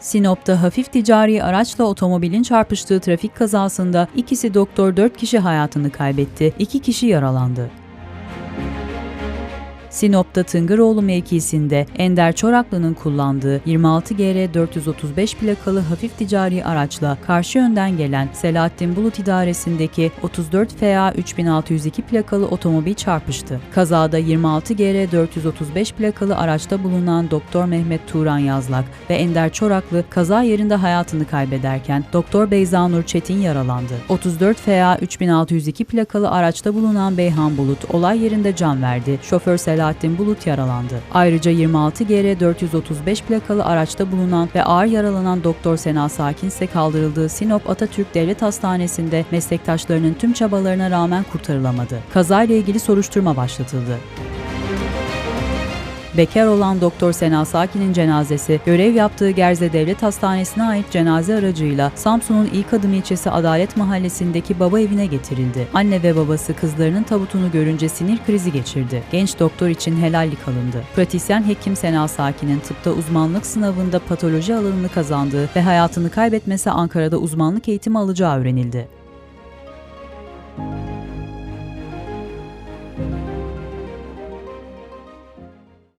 Sinop'ta hafif ticari araçla otomobilin çarpıştığı trafik kazasında ikisi doktor 4 kişi hayatını kaybetti, 2 kişi yaralandı. Sinop'ta Tıngıroğlu mevkisinde Ender Çoraklı'nın kullandığı 26 GR 435 plakalı hafif ticari araçla karşı yönden gelen Selahattin Bulut idaresindeki 34 FA 3602 plakalı otomobil çarpıştı. Kazada 26 GR 435 plakalı araçta bulunan Doktor Mehmet Turan Yazlak ve Ender Çoraklı kaza yerinde hayatını kaybederken Doktor Beyzanur Çetin yaralandı. 34 FA 3602 plakalı araçta bulunan Beyhan Bulut olay yerinde can verdi. Şoför Selahattin Bulut yaralandı. Ayrıca 26 GR 435 plakalı araçta bulunan ve ağır yaralanan Doktor Sena Sakin ise kaldırıldığı Sinop Atatürk Devlet Hastanesi'nde meslektaşlarının tüm çabalarına rağmen kurtarılamadı. Kazayla ilgili soruşturma başlatıldı. Bekar olan Doktor Sena Sakin'in cenazesi görev yaptığı Gerze Devlet Hastanesi'ne ait cenaze aracıyla Samsun'un İlk Adım ilçesi Adalet Mahallesi'ndeki baba evine getirildi. Anne ve babası kızlarının tabutunu görünce sinir krizi geçirdi. Genç doktor için helallik alındı. Pratisyen hekim Sena Sakin'in tıpta uzmanlık sınavında patoloji alanını kazandığı ve hayatını kaybetmesi Ankara'da uzmanlık eğitimi alacağı öğrenildi.